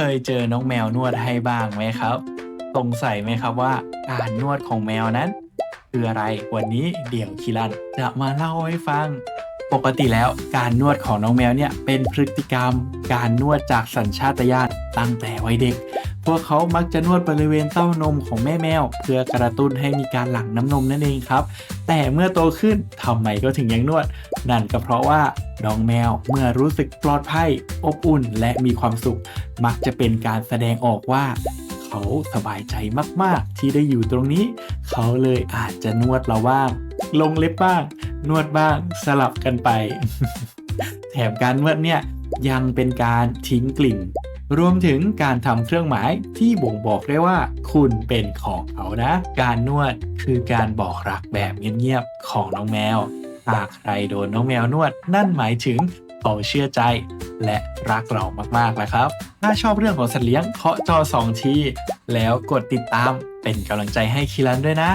เคยเจอน้องแมวนวดให้บ้างไหมครับ สงสัยไหมครับว่า การนวดของแมวนั้น คืออะไร วันนี้เดี๋ยวคิรันจะมาเล่าให้ฟัง ปกติแล้วการนวดของน้องแมวเนี่ยเป็นพฤติกรรม การนวดจากสัญชาตญาณตั้งแต่วัยเด็ก พวกเขามักจะนวดบริเวณเต้านมของแม่แมว เพื่อกระตุ้นให้มีการหลั่งน้ำนมนั่นเองครับ แต่เมื่อโตขึ้นทำไมก็ถึงยังนวด นั่นก็เพราะว่าน้องแมวเมื่อรู้สึกปลอดภัย อบอุ่น และมีความสุข มักจะเป็นการแสดงออกว่า เขาสบายใจมากๆ ที่ได้อยู่ตรงนี้ เขาเลยอาจจะนวดเราบ้าง ลงเล็บบ้าง นวดบ้างสลับกันไป แถมการนวดเนี่ยยังเป็นการทิ้งกลิ่น รวมถึงการทำเครื่องหมายที่บ่งบอกได้ว่า คุณเป็นของเขานะ การนวดคือการบอกรักแบบเงียบๆของน้องแมวหากใครโดนน้องแมวนวด นั่นหมายถึงเขาเชื่อใจ และรักเรามากๆนะครับ ถ้าชอบเรื่องของสัตว์เลี้ยงเคาะจอ 2 ที แล้วกดติดตามเป็นกำลังใจให้คิรันด้วยนะ